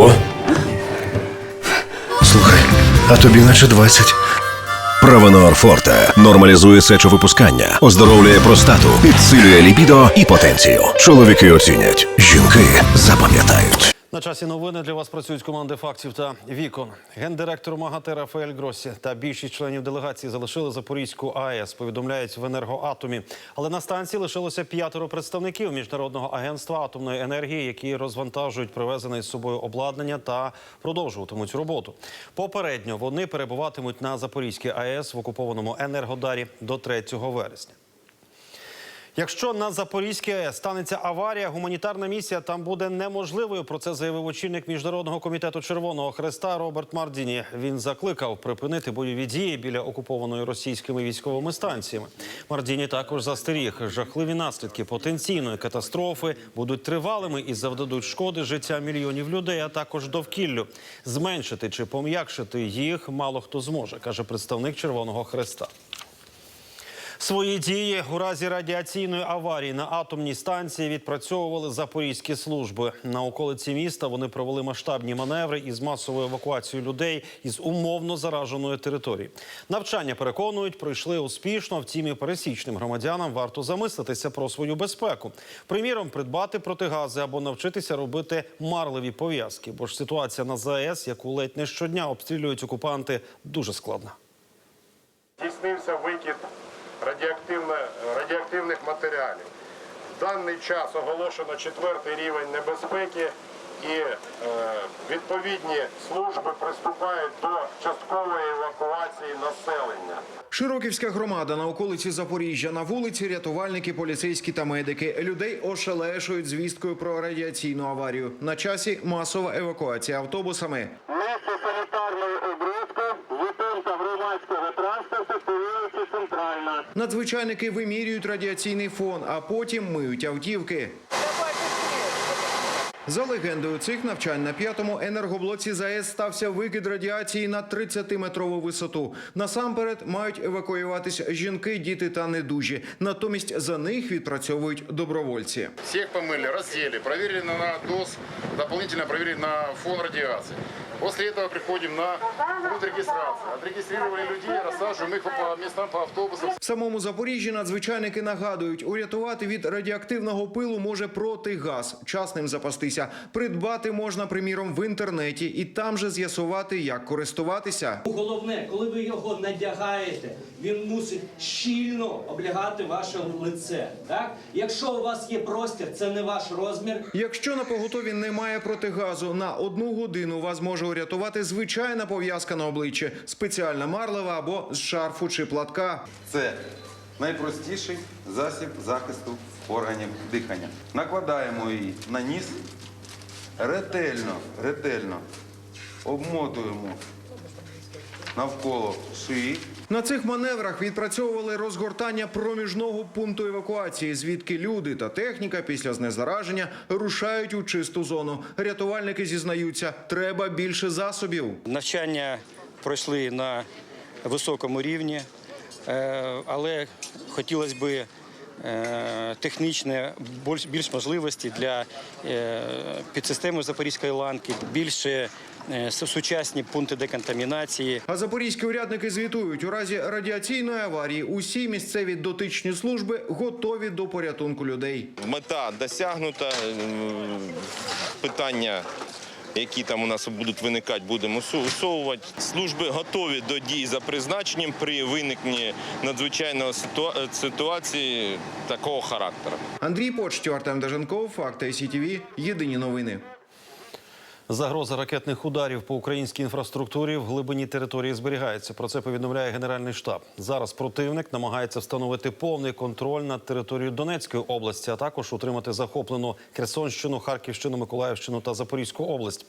Ого. Слухай, а тобі наче 20. Провенор Форте нормалізує сечовипускання, оздоровлює простату, підсилює ліпідо і потенцію. Чоловіки оцінять, жінки запам'ятають. Часі новини для вас працюють команди фактів та вікон. Гендиректор МАГАТЕ Рафаель Гросі та більшість членів делегації залишили Запорізьку АЕС. Повідомляють в енергоатомі. Але на станції лишилося п'ятеро представників міжнародного агентства атомної енергії, які розвантажують привезене з собою обладнання та продовжуватимуть роботу. Попередньо вони перебуватимуть на Запорізькій АЕС в окупованому енергодарі до 3 вересня. Якщо на Запорізькій АЕС станеться аварія, гуманітарна місія там буде неможливою. Про це заявив очільник міжнародного комітету Червоного Хреста Роберт Мардіні. Він закликав припинити бойові дії біля окупованої російськими військовими станціями. Мардіні також застеріг, жахливі наслідки потенційної катастрофи будуть тривалими і завдадуть шкоди життя мільйонів людей, а також довкіллю. Зменшити чи пом'якшити їх мало хто зможе, каже представник Червоного Хреста. Свої дії у разі радіаційної аварії на атомній станції відпрацьовували запорізькі служби. На околиці міста вони провели масштабні маневри із масовою евакуацією людей із умовно зараженої території. Навчання переконують, пройшли успішно. Втім, і пересічним громадянам варто замислитися про свою безпеку. Приміром, придбати протигази або навчитися робити марливі пов'язки. Бо ж ситуація на ЗАЕС, яку ледь не щодня обстрілюють окупанти, дуже складна. Радіоактивних матеріалів. В даний час оголошено четвертий рівень небезпеки і е, відповідні служби приступають до часткової евакуації населення. Широківська громада на околиці Запоріжжя. На вулиці рятувальники, поліцейські та медики. Людей ошелешують звісткою про радіаційну аварію. На часі масова евакуація автобусами. Надзвичайники вимірюють радіаційний фон, а потім миють автівки. За легендою цих навчань на п'ятому енергоблоці ЗАЕС стався викид радіації на 30-метрову висоту. Насамперед мають евакуюватись жінки, діти та недужі. Натомість за них відпрацьовують добровольці. Всіх помили, розділи, проверили на доз, дополнительно проверили на фон радиации. После этого приходим на пункт регистрации. Отрегистрировали людей, рассаживаем их по местам, по автобусам. В самому Запоріжжі надзвичайники нагадують, урятувати від радіоактивного пилу може протигаз. Час ним запастися. Придбати можна, приміром, в інтернеті і там же з'ясувати, як користуватися. Головне, коли ви його надягаєте, він мусить щільно облягати ваше лице. Так? Якщо у вас є простір, це не ваш розмір. Якщо на поготові немає протигазу, на одну годину вас може урятувати звичайна пов'язка на обличчі, спеціальна марлева або з шарфу чи платка. Це найпростіший засіб захисту органів дихання. Накладаємо її на ніс, ретельно, ретельно обмотуємо навколо шиї. На цих маневрах відпрацьовували розгортання проміжного пункту евакуації, звідки люди та техніка після знезараження рушають у чисту зону. Рятувальники зізнаються, треба більше засобів. Навчання пройшли на високому рівні, е, але хотілося б технічне більш, можливості для е, підсистеми Запорізької ланки, більше е, сучасні пункти деконтамінації. А запорізькі урядники звітують, у разі радіаційної аварії усі місцеві дотичні служби готові до порятунку людей. Мета досягнута. Питання, які там у нас будуть виникати, будемо усовувати. Служби готові до дій за призначенням при виникненні надзвичайної ситуації такого характеру. Андрій Почтю, Артем Деженков, Факти СІТВ. Єдині новини. Загроза ракетних ударів по українській інфраструктурі в глибині території зберігається. Про це повідомляє Генеральний штаб. Зараз противник намагається встановити повний контроль над територією Донецької області, а також утримати захоплену Херсонщину, Харківщину, Миколаївщину та Запорізьку область.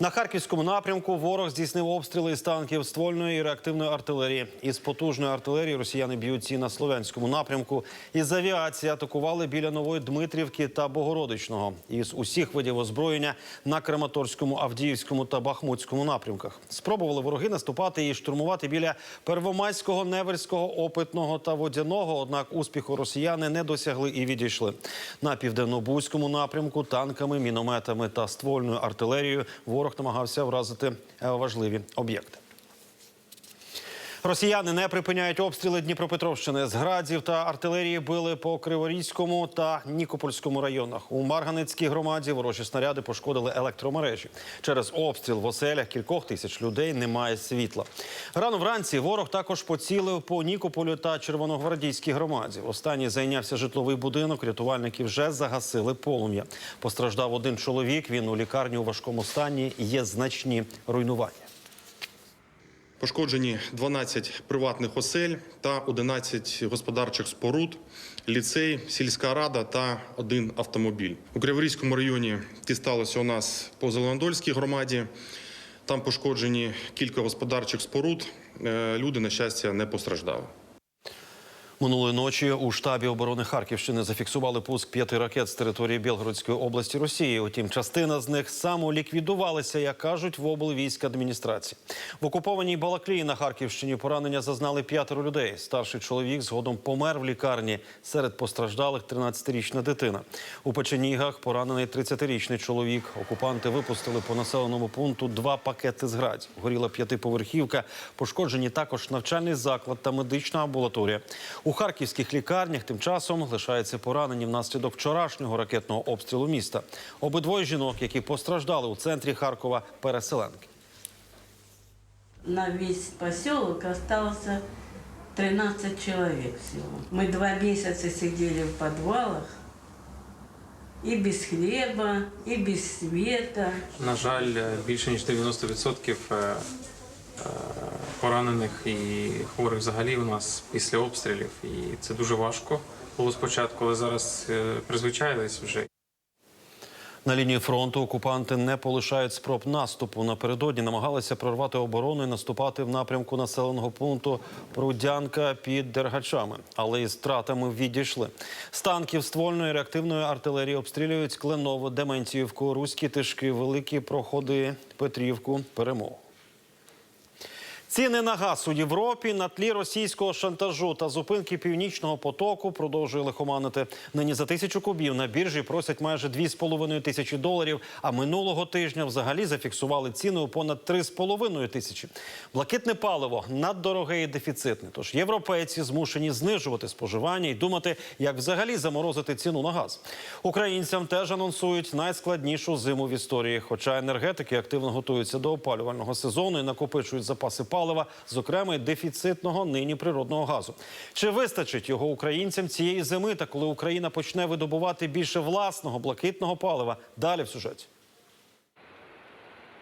На харківському напрямку ворог здійснив обстріли із танків ствольної і реактивної артилерії. Із потужної артилерії росіяни б'ють ці на слов'янському напрямку. Із авіації атакували біля Нової Дмитрівки та Богородичного. Із усіх видів озброєння на Краматорському Куп'янському, Авдіївському та Бахмутському напрямках. Спробували вороги наступати і штурмувати біля Первомайського, Неверського, Опитного та Водяного. Однак успіху росіяни не досягли і відійшли. На південно-бузькому напрямку танками, мінометами та ствольною артилерією ворог намагався вразити е, важливі об'єкти. Росіяни не припиняють обстріли Дніпропетровщини. З градів та артилерії били по Криворізькому та Нікопольському районах. У Марганецькій громаді ворожі снаряди пошкодили електромережі. Через обстріл в оселях кількох тисяч людей немає світла. Рано вранці ворог також поцілив по Нікополю та Червоногвардійській громаді. Останній зайнявся житловий будинок. Рятувальники вже загасили полум'я. Постраждав один чоловік. Він у лікарні у важкому стані. Є значні руйнування. Пошкоджені 12 приватних осель та 11 господарчих споруд, ліцей, сільська рада та один автомобіль. У Криворізькому районі дісталося у нас по Зеленодольській громаді. Там пошкоджені кілька господарчих споруд. Е, Люди, на щастя, не постраждали. Минулої ночі у штабі оборони Харківщини зафіксували пуск п'яти ракет з території Білгородської області Росії. Утім, частина з них самоліквідувалися, як кажуть, в облвійськ адміністрації. В окупованій Балаклії на Харківщині поранення зазнали п'ятеро людей. Старший чоловік згодом помер в лікарні. Серед постраждалих 13-річна дитина. У Печенігах поранений 30-річний чоловік. Окупанти випустили по населеному пункту два пакети з градів. Горіла п'ятиповерхівка. Пошкоджені також навчальний заклад та медична амбулаторія. У харківських лікарнях тим часом лишаються поранені внаслідок вчорашнього ракетного обстрілу міста. Обидвоє жінок, які постраждали у центрі Харкова, переселенки. На весь поселок остался 13 человек всего. Мы два месяца сидели в подвалах, и без хлеба, и без света. На жаль, більше ніж 90% е, е, поранених і хворих взагалі у нас після обстрілів. І це дуже важко було спочатку, але зараз е, призвичаїлись вже. На лінії фронту окупанти не полишають спроб наступу. Напередодні намагалися прорвати оборону і наступати в напрямку населеного пункту Прудянка під Дергачами, але із втратами відійшли. З танків ствольної реактивної артилерії обстрілюють Кленово, Дементіївку, Руські Тишки, Великі Проходи, Петрівку, Перемогу. Ціни на газ у Європі на тлі російського шантажу та зупинки північного потоку продовжує лихоманити. Нині за тисячу кубів на біржі просять майже 2,5 тисячі доларів. А минулого тижня взагалі зафіксували ціни у понад 3,5 тисячі. Блакитне паливо наддороге і дефіцитне. Тож європейці змушені знижувати споживання і думати, як взагалі заморозити ціну на газ. Українцям теж анонсують найскладнішу зиму в історії. Хоча енергетики активно готуються до опалювального сезону і накопичують запаси палива, зокрема й дефіцитного нині природного газу. Чи вистачить його українцям цієї зими? Та коли Україна почне видобувати більше власного блакитного палива? Далі в сюжеті.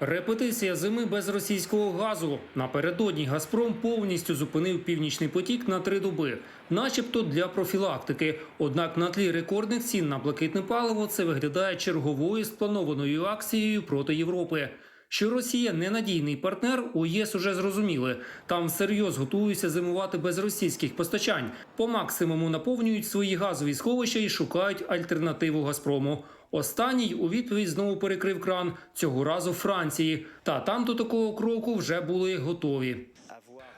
Репетиція зими без російського газу. Напередодні Газпром повністю зупинив північний потік на три доби, начебто для профілактики. Однак на тлі рекордних цін на блакитне паливо це виглядає черговою спланованою акцією проти Європи. Що Росія ненадійний партнер, у ЄС уже зрозуміли. Там всерйоз готуються зимувати без російських постачань. По максимуму наповнюють свої газові сховища і шукають альтернативу Газпрому. Останній у відповідь знову перекрив кран цього разу Франції. Та там до такого кроку вже були готові.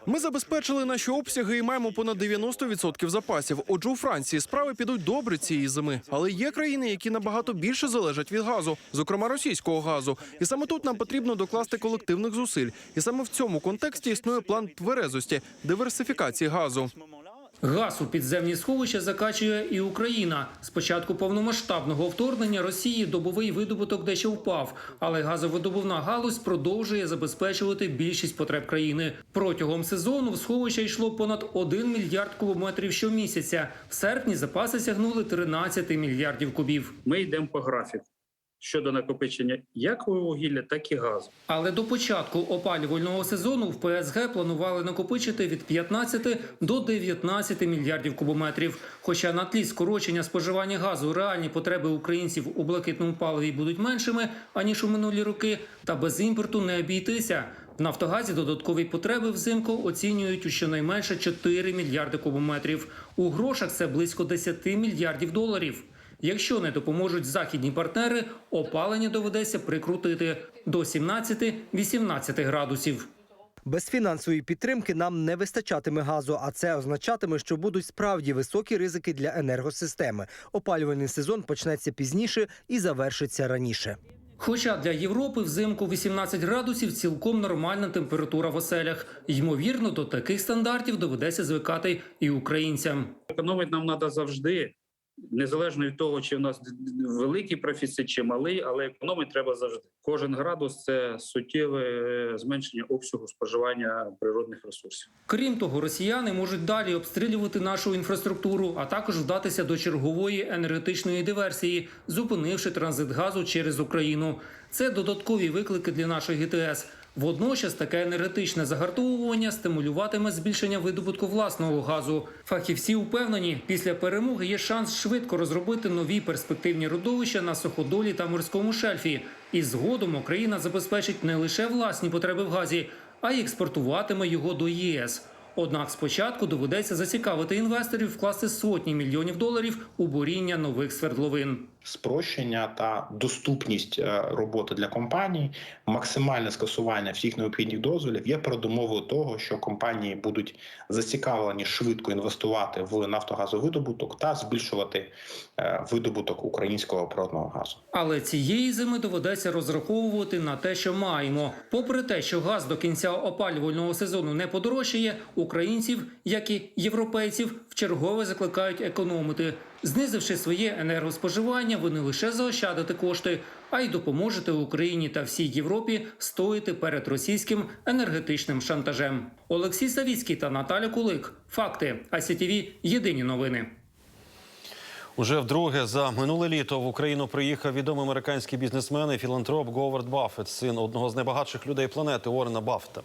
Ми забезпечили наші обсяги і маємо понад 90% запасів. Отже, у Франції справи підуть добре цієї зими. Але є країни, які набагато більше залежать від газу, зокрема російського газу. І саме тут нам потрібно докласти колективних зусиль. І саме в цьому контексті існує план тверезості, диверсифікації газу. Газ у підземні сховища закачує і Україна. З початку повномасштабного вторгнення Росії добовий видобуток дещо впав, але газовидобувна галузь продовжує забезпечувати більшість потреб країни. Протягом сезону в сховища йшло понад 1 мільярд кубометрів щомісяця. В серпні запаси сягнули 13 мільярдів кубів. Ми йдемо по графіку щодо накопичення як вугілля, так і газу. Але до початку опалювального сезону в ПСГ планували накопичити від 15 до 19 мільярдів кубометрів. Хоча на тлі скорочення споживання газу реальні потреби українців у блакитному паливі будуть меншими аніж у минулі роки, та без імпорту не обійтися. В Нафтогазі додаткові потреби взимку оцінюють у щонайменше 4 мільярди кубометрів. У грошах це близько 10 мільярдів доларів. Якщо не допоможуть західні партнери, опалення доведеться прикрутити до 17-18 градусів. Без фінансової підтримки нам не вистачатиме газу, а це означатиме, що будуть справді високі ризики для енергосистеми. Опалювальний сезон почнеться пізніше і завершиться раніше. Хоча для Європи взимку 18 градусів цілком нормальна температура в оселях. Ймовірно, до таких стандартів доведеться звикати і українцям. Економити нам треба завжди, незалежно від того, чи в нас великий профіцит чи малий, але економити треба завжди. Кожен градус це суттєве е, зменшення обсягу споживання природних ресурсів. Крім того, росіяни можуть далі обстрілювати нашу інфраструктуру, а також вдатися до чергової енергетичної диверсії, зупинивши транзит газу через Україну. Це додаткові виклики для нашої ГТС. Водночас таке енергетичне загартовування стимулюватиме збільшення видобутку власного газу. Фахівці впевнені, після перемоги є шанс швидко розробити нові перспективні родовища на суходолі та морському шельфі. І згодом Україна забезпечить не лише власні потреби в газі, а й експортуватиме його до ЄС. Однак спочатку доведеться зацікавити інвесторів вкласти сотні мільйонів доларів у буріння нових свердловин. Спрощення та доступність е, роботи для компаній, максимальне скасування всіх необхідних дозволів є передумовою того, що компанії будуть зацікавлені швидко інвестувати в нафтогазовидобуток та збільшувати е, видобуток українського природного газу. Але цієї зими доведеться розраховувати на те, що маємо. Попри те, що газ до кінця опалювального сезону не подорожчає, українців, як і європейців, вчергове закликають економити. Знизивши своє енергоспоживання, ви не лише заощадите кошти, а й допоможете Україні та всій Європі стояти перед російським енергетичним шантажем. Олексій Савіцький та Наталя Кулик. Факти. АСІТІВІ. Єдині новини. Уже вдруге за минуле літо в Україну приїхав відомий американський бізнесмен і філантроп Говард Баффет, син одного з найбагатших людей планети Уоррена Баффета.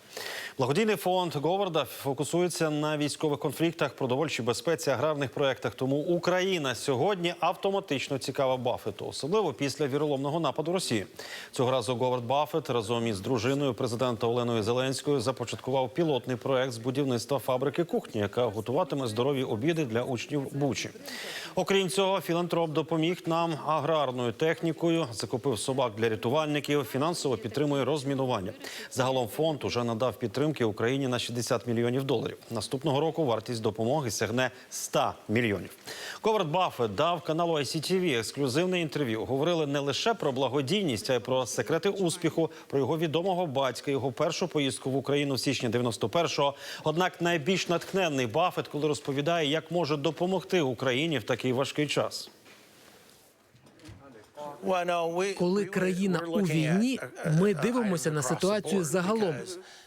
Благодійний фонд Говарда фокусується на військових конфліктах, продовольчій безпеці, аграрних проєктах. Тому Україна сьогодні автоматично цікава Баффету, особливо після віроломного нападу Росії. Цього разу Говард Баффет разом із дружиною президента Оленою Зеленською започаткував пілотний проект з будівництва фабрики кухні, яка готуватиме здорові обіди для учнів Бучі. Окрім цього, філантроп допоміг нам аграрною технікою, закупив собак для рятувальників, фінансово підтримує розмінування. Загалом фонд уже надав підтримки Україні на 60 мільйонів доларів. Наступного року вартість допомоги сягне 100 мільйонів. Говард Баффет дав каналу ICTV ексклюзивне інтерв'ю. Говорили не лише про благодійність, а й про секрети успіху, про його відомого батька, його першу поїздку в Україну в січні 91-го. Однак найбільш натхненний Баффет, коли розповідає, як може допомогти Україні в такий важкий час. Коли країна у війні, ми дивимося на ситуацію загалом.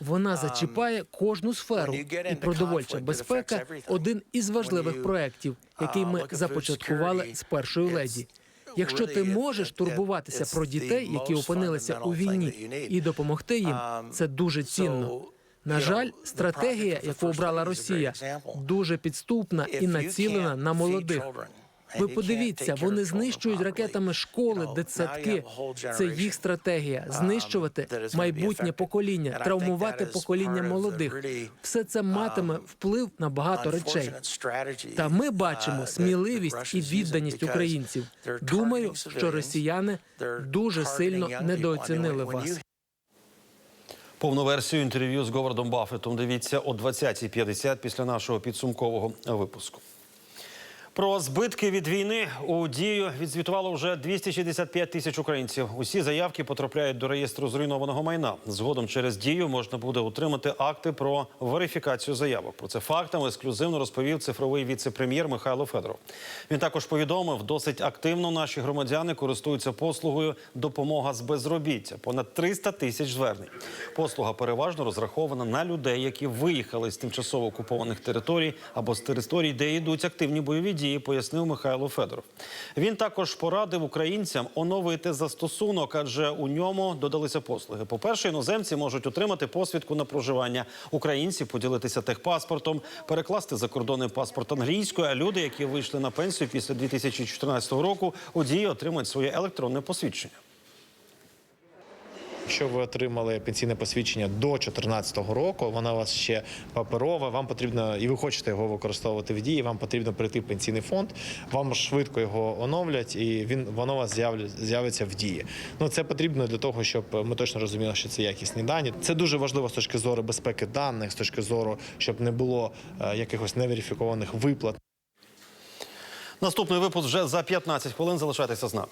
Вона зачіпає кожну сферу, і продовольча безпека один із важливих проєктів, який ми започаткували з першою леді. Якщо ти можеш турбуватися про дітей, які опинилися у війні, і допомогти їм, це дуже цінно. На жаль, стратегія, яку обрала Росія, дуже підступна і націлена на молодих. Ви подивіться, вони знищують ракетами школи, дитсадки. Це їх стратегія знищувати майбутнє покоління, травмувати покоління молодих. Все це матиме вплив на багато речей. Та ми бачимо сміливість і відданість українців. Думаю, що росіяни дуже сильно недооцінили вас. Повну версію інтерв'ю з Говардом Баффетом дивіться о 20.50 після нашого підсумкового випуску. Про збитки від війни у дію відзвітувало вже 265 тисяч українців. Усі заявки потрапляють до реєстру зруйнованого майна. Згодом через дію можна буде отримати акти про верифікацію заявок. Про це фактами ексклюзивно розповів цифровий віце-прем'єр Михайло Федоров. Він також повідомив, досить активно наші громадяни користуються послугою допомога з безробіття. Понад 300 тисяч звернень. Послуга переважно розрахована на людей, які виїхали з тимчасово окупованих територій або з територій, де йдуть активні бойові дії, пояснив Михайло Федоров. Він також порадив українцям оновити застосунок, адже у ньому додалися послуги. По-перше, іноземці можуть отримати посвідку на проживання. Українці поділитися техпаспортом, перекласти закордонний паспорт англійською. А люди, які вийшли на пенсію після 2014 року, у дії отримають своє електронне посвідчення. Якщо ви отримали пенсійне посвідчення до 2014 року, воно у вас ще паперове, вам потрібно, і ви хочете його використовувати в дії, вам потрібно прийти в пенсійний фонд, вам швидко його оновлять, і він воно у вас з'явиться в дії. Ну це потрібно для того, щоб ми точно розуміли, що це якісні дані. Це дуже важливо з точки зору безпеки даних, з точки зору, щоб не було е, якихось неверифікованих виплат. Наступний випуск вже за 15 хвилин. Залишайтеся з нами.